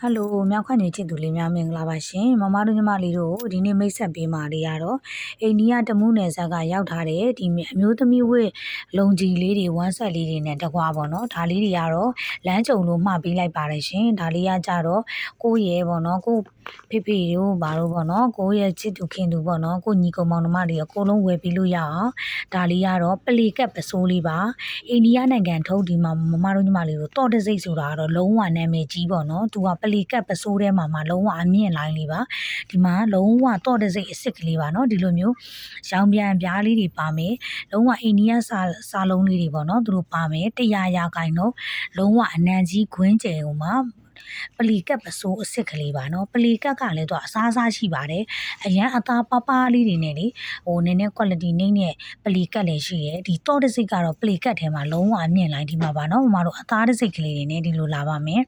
ဟယ်လိုမြောက်ခန့်နေချစ်သူလေးများမင်္ဂလာပါရှင်မမတို့ညီမလေးတို့ဒီနေ့မိတ်ဆက်ပေးမာလေးရတော့အိန္ဒိယတမူးနယ်ဆက်ကရောက်ထားတဲ့ဒီအမျိုးသမီးဝတ်လုံကြီးလေးတွေဝမ်းဆက်လေးတွေနဲ့တကွာပေါ့နော်ဒါလေးတွေကတော့လမ်းကြုံလို့မှားပေးလိုက်ပါတယ်ရှင်ဒါလေးကကြတော့ကိုရဲပေါ့နော်ကို ဖေဖေတို့ဘာလို့ပေါ့နော်ကိုရဲ့ချစ်သူခင်သူပေါ့နော်ကိုညီကောင်မောင်နှမတွေအကုန်လုံးဝယ်ပြီးလို့ရအောင်ဒါလေးကတော့ပလီကပ်ပစိုးလေးပါအိန္ဒိယနိုင်ငံထုတ်ဒီမှာမမတို့ညီမလေးတို့တော့တစိတ်ဆိုတာကတော့လုံးဝနာမည်ကြီးပေါ့နော်သူကပလီကပ်ပစိုးထဲမှာမှလုံးဝအမြင့်လိုင်းလေးပါဒီမှာလုံးဝတော့တစိတ်အစ်စ်ကလေးပါနော်ဒီလိုမျိုးရောင်ပြန်ပြားလေးတွေပါမယ်လုံးဝအိန္ဒိယစာစာလုံးလေးတွေပေါ့နော်သူတို့ပါမယ်တရားရာခိုင်တော့လုံးဝအနံကြီးခွင်းကျယ်ဟိုမှာ ပလီကပ်ပစိုးအစ်စ်ကလေးပါနော်ပလီကပ်ကလည်းသူအစားအစားရှိပါတယ်အရန်အသားပပလေးတွေနဲ့လေဟိုနည်းနည်း quality နှိမ့်တဲ့ပလီကပ်လည်းရှိတယ်ဒီတော့တစ်စိတ်ကတော့ပလီကပ်ထဲမှာလုံးဝအမြင့်လိုက်ဒီမှာပါနော်မမတို့အသားတစ်စိတ်ကလေးတွေနဲ့ဒီလိုလာပါမယ်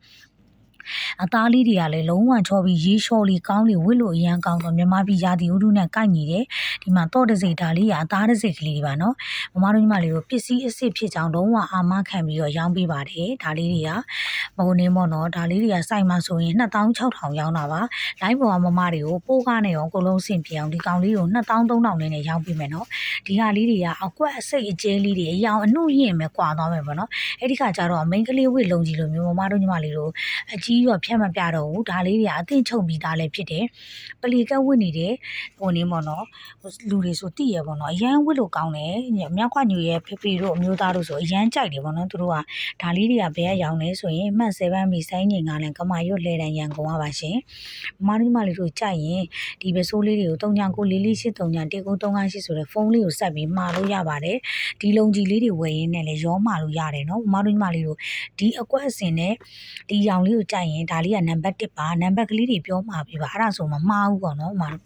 အသားလေးတွေကလည်းလုံးဝချောပြီးရေးလျှော်လေးကောင်းလေးဝစ်လို့အရန်ကောင်းတော့မြန်မာပြည်ရာသီဥတုနဲ့ကိုက်ညီတယ်ဒီမှာတော့တစိဒါလေးကအသားတစိကလေးတွေပါနော်မမတို့ညီမလေးတို့ပစ္စည်းအစ်စ်ဖြစ်ကြောင်းလုံးဝအာမခံပြီးတော့ရောင်းပေးပါတယ်ဒါလေးတွေကမဟုတ်နေမော့နော်ဒါလေးတွေကစိုက်မှဆိုရင်2600ရောင်းတာပါလိုင်းပေါ်ကမမတွေကိုပိုးကားနဲ့ရောအကုန်လုံးဆင်ပြေအောင်ဒီကောင်လေးကို2300နဲ့နဲ့ရောင်းပေးမယ်နော်ဒီဟာလေးတွေကအကွက်အစိတ်အကျဲလေးတွေအယောင်အနှုတ်ရင်ပဲကွာသွားမယ်ပေါ့နော်အဲ့ဒီခါကျတော့မိန်းကလေးဝစ်လုံးကြီးလိုမျိုးမမတို့ညီမလေးတို့အကြီးရောဖြတ်မပြတော့ဘူးဒါလေးတွေကအသင့်ချုပ်ပြီးသားလည်းဖြစ်တယ်ပလီကက်ဝစ်နေတဲ့ဟိုနေပေါ့နော်လူတွေဆိုတိရပေါ့နော်အရန်ဝစ်လို့ကောင်းတယ်မြောက်ခွညူရဲ့ဖေဖေတို့အမျိုးသားတို့ဆိုအရန်ကြိုက်တယ်ပေါ့နော်သူတို့ကဒါလေးတွေကဘယ်ကရောင်းလဲဆိုရင်မှတ်7မီဆိုင်းငင်ကလည်းကမာရွတ်လဲတန်ရန်ကုန်ပါရှင်မမတို့မလေးတို့ကြိုက်ရင်ဒီပဲဆိုးလေးတွေကို39လေးလေး8 39 1938ဆိုတဲ့ဖုန်းလေးကိုဆက်ပြီးမှာလို့ရပါတယ်ဒီလုံကြီးလေးတွေဝယ်ရင်းနဲ့လည်းရောမှာလို့ရတယ်နော်မမတို့မလေးတို့ဒီအကွက်အစင်နဲ့ဒီရောင်လေးကိုကြိုက်ရင်ဒါလေးကနံပါတ်1ပါနံပါတ်ကလေးတွေပြောမှာပြပါအဲ့ဒါဆိုမမှားဘူးပေါ့နော်မမတို့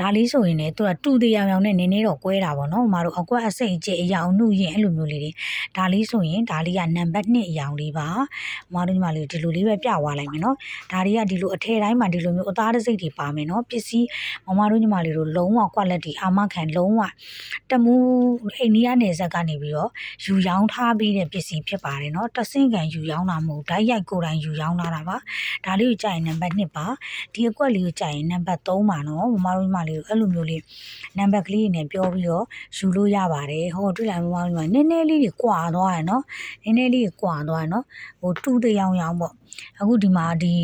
ဒါလေးဆိုရင်လည်းသူကတူတရားရောင်နဲ့နည်းနည်းတော့ကွဲတာပေါ့နော်။မတို့အကွက်အစိတ်ကျအရောင်နှုတ်ရင်အဲ့လိုမျိုးလေးတွေဒါလေးဆိုရင်ဒါလေးကနံပါတ်2အရောင်လေးပါ။မတို့ညီမလေးဒီလိုလေးပဲပြသွားလိုက်မယ်နော်။ဒါတွေကဒီလိုအထည်တိုင်းမှာဒီလိုမျိုးအသားတစိတ်တွေပါမယ်နော်။ပစ္စည်းမမတို့ညီမလေးတို့လုံးဝ quality အာမခံလုံးဝတမူအိန္ဒိယနယ်စပ်ကနေပြီးတော့ယူရောင်းထားပြီးတဲ့ပစ္စည်းဖြစ်ပါတယ်နော်။တဆင့်ကန်ယူရောင်းတာမဟုတ်ဓာတ်ရိုက်ကိုယ်တိုင်ယူရောင်းလာတာပါ။ဒါလေးကိုကြာရင်နံပါတ်2ပါ။ဒီအကွက်လေးကိုကြာရင်နံပါတ်3ပါနော်။မမတို့ညီမလေးကိုအဲ့လိုမျိုးလေးနံပါတ်ကလေးနဲ့ပြောပြီးတော့ယူလို့ရပါတယ်ဟောတွေ့လိုက်မမတို့ညီမနည်းနည်းလေးတွေကွာသွားရနော်နည်းနည်းလေးကွာသွားရနော်ဟိုတူတရောင်ရောင်ပေါ့အခုဒီမှာဒီ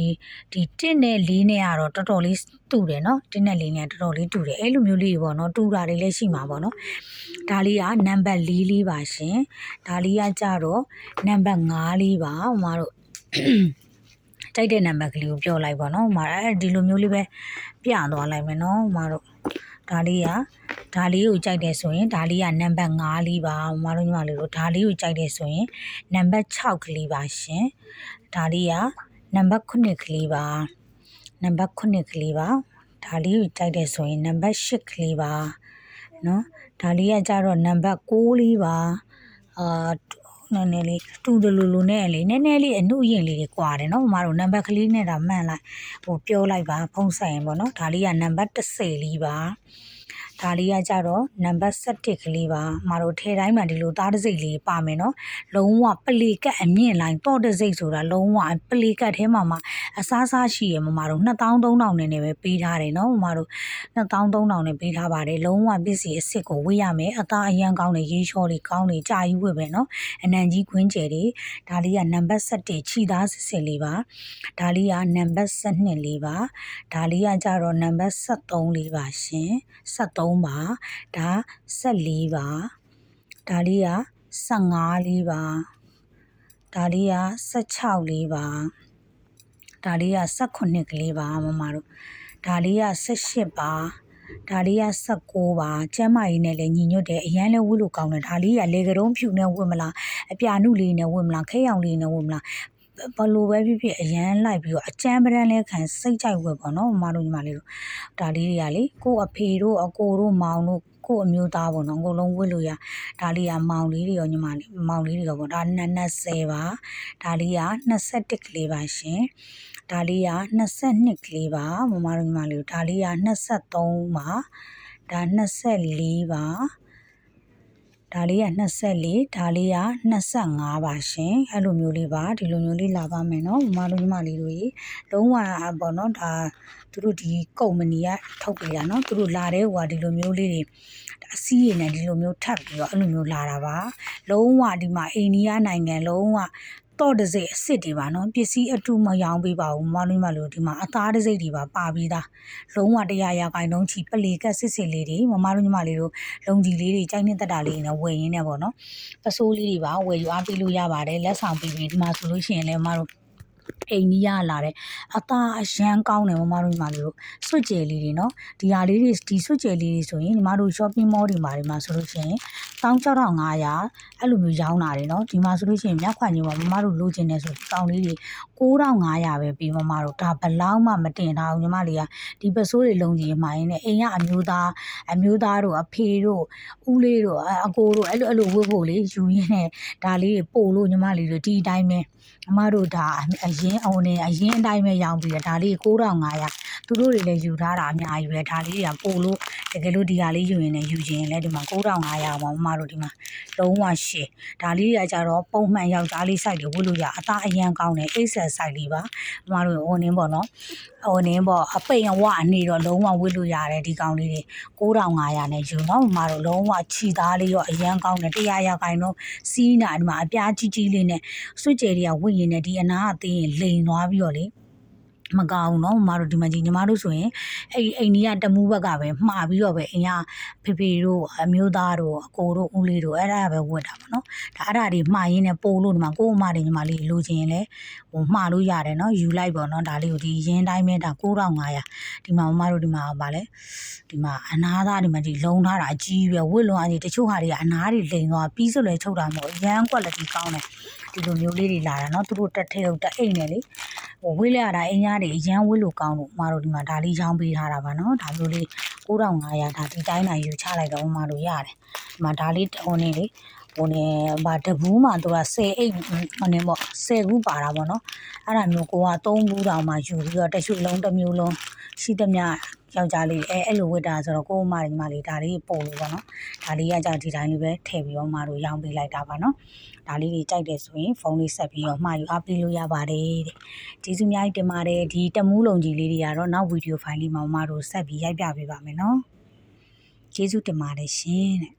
ဒီ1နဲ့4နဲ့ကတော့တော်တော်လေးတူတယ်နော်1နဲ့4နဲ့တော်တော်လေးတူတယ်အဲ့လိုမျိုးလေးပေါ့နော်တူတာတွေလည်းရှိမှာပေါ့နော်ဒါလေးကနံပါတ်4လေးပါရှင်ဒါလေးကကြတော့နံပါတ်5လေးပါဟိုမှာတို့ ကြိုက်တဲ့နံပါတ်ကလေးကိုပြောလိုက်ပါနော်။ဟိုမှာအဲဒီလိုမျိုးလေးပဲပြသွားလိုက်မယ်နော်။ဟိုမှာတို့ဒါလေးကဒါလေးကိုကြိုက်တယ်ဆိုရင်ဒါလေးကနံပါတ်5လေးပါ။ဟိုမှာတို့ညီမလေးတို့ဒါလေးကိုကြိုက်တယ်ဆိုရင်နံပါတ်6ကလေးပါရှင်။ဒါလေးကနံပါတ်9ကလေးပါ။နံပါတ်9ကလေးပါ။ဒါလေးကိုကြိုက်တယ်ဆိုရင်နံပါတ်8ကလေးပါ။နော်ဒါလေးကကြတော့နံပါတ်6လေးပါ။အာ နည်းနည်းလေးတူတယ်လို့လို့နဲ့လေနည်းနည်းလေးအနှုတ်ရင်လေးတွေကွာတယ်နော်မမတို့နံပါတ်ကလေးနဲ့ဒါမှန်လိုက်ဟိုပြောလိုက်ပါဖုံးဆိုင်ရင်ပေါ့နော်ဒါလေးကနံပါတ်30လေးပါ ဒါလေးကကြတော့နံပါတ်7ကလေးပါမတို့ထဲတိုင်းမှာဒီလိုသားတစ်စိတ်လေးပါမယ်နော်လုံးဝပလီကတ်အမြင့်လိုင်းတော့တစ်စိတ်ဆိုတာလုံးဝပလီကတ်ထဲမှာမှအစားစားရှိရမမတို့2300နဲ့နဲ့ပဲပေးထားတယ်နော်မတို့2300နဲ့ပေးထားပါတယ်လုံးဝပစ္စည်းအစ်စ်ကိုဝေးရမယ်အသားအရန်ကောင်းနေရေးလျှော်လေးကောင်းနေကြာကြီးဝေးပဲနော်အနံကြီးခွင်းကျယ်တွေဒါလေးကနံပါတ်7ခြိသားစစ်စစ်လေးပါဒါလေးကနံပါတ်7လေးပါဒါလေးကကြတော့နံပါတ်73လေးပါရှင်73 3ပါဒါ14ပါဒါလေးက15လေးပါဒါလေးက16လေးပါဒါလေးက18ကလေးပါမမတို့ဒါလေးက18ပါဒါလေးက16ပါကျမ်းမာရေးနဲ့လည်းညီညွတ်တယ်အရန်လည်းဝတ်လို့ကောင်းတယ်ဒါလေးကလေကတုံးဖြူနဲ့ဝတ်မလားအပြာနုလေးနဲ့ဝတ်မလားခဲရောင်လေးနဲ့ဝတ်မလား ဘလို့ပဲဖြစ်ဖြစ်အရန်လိုက်ပြီးတော့အကျမ်းပဒန်းလဲခံစိတ်ကြိုက်ဝက်ပေါ့နော်မမတို့ညီမလေးတို့ဒါလေးတွေကလေကို့အဖေတို့အကိုတို့မောင်တို့ကို့အမျိုးသားပေါ့နော်အကုန်လုံးဝတ်လို့ရဒါလေးကမောင်လေးတွေရောညီမလေးမောင်လေးတွေရောပေါ့ဒါ20ပါဒါလေးက21ကလေးပါရှင်ဒါလေးက22ကလေးပါမမတို့ညီမလေးတို့ဒါလေးက23ပါဒါ24ပါ ဒါလေးက24ဒါလေးက25ပါရှင်အဲ့လိုမျိုးလေးပါဒီလိုမျိုးလေးလာပါမယ်เนาะမမတို့ညီမလေးတို့ရေလုံးဝပေါ့เนาะဒါသူတို့ဒီကုမ္ပဏီကထုတ်ပေးတာเนาะသူတို့လာတဲ့ဟိုကဒီလိုမျိုးလေးတွေအစည်းရည်နဲ့ဒီလိုမျိုးထပ်ပြီးတော့အဲ့လိုမျိုးလာတာပါလုံးဝဒီမှာအိန္ဒိယနိုင်ငံလုံးဝ တော့တစိအစ်စ်တွေပါနော်ပစ္စည်းအတူမရောင်းပေးပါဘူးမမတို့ညီမလို့ဒီမှာအသားတစိတွေပါပါပြီးသားလုံးဝတရားရခိုင်နှုန်းချီပလေကက်စစ်စစ်လေးတွေမမတို့ညီမလေးတို့လုံကြီးလေးတွေကြိုက်နေတတ်တာလေးတွေနဲ့ဝယ်ရင်းနဲ့ပေါ့နော်ပစိုးလေးတွေပါဝယ်ယူအားပေးလို့ရပါတယ်လက်ဆောင်ပေးပြီးဒီမှာဆိုလို့ရှိရင်လည်းမမတို့ အိန္ဒိယလာတဲ့အသားအရန်ကောင်းတယ်မမတို့ညီမလေးတို့စွတ်ကြယ်လေးတွေနော်ဒီဟာလေးတွေဒီစွတ်ကြယ်လေးတွေဆိုရင်ညီမတို့ shopping mall တွေမှာတွေမှာဆိုလို့ရှိရင်16500အဲ့လိုမျိုးရောင်းတာတယ်နော်ဒီမှာဆိုလို့ရှိရင်မြတ်ခွန်ကြီးမှာမမတို့လိုချင်တယ်ဆိုကောင်းလေးတွေ9500ပဲပြီးမမတို့ဒါဘလောက်မှမတင်ထားဘူးညီမလေးကဒီပစိုးတွေလုံကြီးမှာရင်းနဲ့အိမ်ကအမျိုးသားအမျိုးသားတို့အဖေတို့ဦးလေးတို့အကိုတို့အဲ့လိုအဲ့လိုဝတ်ဖို့လေယူရင်းနဲ့ဒါလေးတွေပို့လို့ညီမလေးတို့ဒီအတိုင်းပဲအမတို့ဒါအရင်အောင်နေအရင်အတိုင်းပဲရောင်းပြီးတယ်ဒါလေး9500သူတို့တွေလည်းယူထားတာအများကြီးပဲဒါလေးတွေကပို့လို့တကယ်လို့ဒီဟာလေးယူရင်လည်းယူခြင်းလည်းဒီမှာ9500ပါမမတို့ဒီမှာလုံးဝရှည်ဒါလေးတွေကကြတော့ပုံမှန်ယောက်ျားလေး site တွေဝတ်လို့ရအသားအရန်ကောင်းတယ် XL site လေးပါမမတို့ဟိုနင်းပေါ့နော်ဟိုနင်းပေါ့အပိန်အဝအနေတော့လုံးဝဝတ်လို့ရတယ်ဒီကောင်လေးတွေ9500နဲ့ယူနော်မမတို့လုံးဝခြီသားလေးရောအရန်ကောင်းတယ်100ရာခိုင်နှုန်းစီးနာဒီမှာအပြားကြီးကြီးလေးနဲ့စွတ်ကြယ်တွေကဝတ်ရင်လည်းဒီအနာကသိရင်ရင်လိန်သွားပြီးတော့လေမကောင်းတော့မမတို့ဒီမှာကြီးညီမတို့ဆိုရင်အဲ့ဒီအိန္ဒိယတမူးဘက်ကပဲမှာပြီးတော့ပဲအင်ရဖေဖေတို့အမျိုးသားတို့အကိုတို့ဦးလေးတို့အဲ့ဒါပဲဝတ်တာပေါ့နော်ဒါအဲ့ဒါတွေမှာရင်းနဲ့ပို့လို့ဒီမှာကို့အမတွေညီမလေးလိုချင်ရင်လည်းဟိုမှာလို့ရတယ်နော်ယူလိုက်ပေါ့နော်ဒါလေးကိုဒီရင်းတိုင်းပဲဒါ9500ဒီမှာမမတို့ဒီမှာပါလေဒီမှာအနာသားဒီမှာကြီးလုံထားတာအကြီးပဲဝတ်လွန်အကြီးတချို့ဟာတွေကအနာတွေလိန်သွားပြီးဆိုလဲချုပ်တာမဟုတ်ရမ်း quality ကောင်းတယ် ဒီလိုမျိုးလေးတွေလာတာเนาะသူတို့တက်ထဲတော့တက်အိမ်နဲ့လေ ဟိုဝေးလိုက်ရတာအင်းရတွေအရန်ဝေးလို့ကောင်းလို့မတို့ဒီမှာဒါလေးရောင်းပေးထားတာပါနော်ဒါမျိုးလေး9500ဒါဒီတိုင်းနိုင်ယူချလိုက်တော့မတို့ရတယ်ဒီမှာဒါလေးဟိုနေလေ ဟိုနေဗာတဘူးမှာသူက10အိတ်ဟိုနေပေါ့10ခုပါတာပေါ့နော်အဲ့ဒါမျိုးကိုက3ဘူးတောင်မှယူပြီးတော့တချို့လုံးတစ်မျိုးလုံးရှိသမျှယောက်ျားလေးအဲအဲ့လိုဝတ်တာဆိုတော့ကို့အမညီမလေးဒါလေးပုံလို့ပေါ့နော်ဒါလေးကကြောင့်ဒီတိုင်းလေးပဲထည့်ပြီးတော့မတို့ရောင်းပေးလိုက်တာပါနော်ဒါလေးတွေကြိုက်တယ်ဆိုရင်ဖုန်းလေးဆက်ပြီးတော့မှာယူအားပေးလို့ရပါတယ်တဲ့ကျေးဇူးအများကြီးတင်ပါတယ်ဒီတမူးလုံးကြီးလေးတွေကတော့နောက်ဗီဒီယိုဖိုင်လေးမှာမတို့ဆက်ပြီးရိုက်ပြပေးပါမယ်နော်ကျေးဇူးတင်ပါတယ်ရှင်တဲ့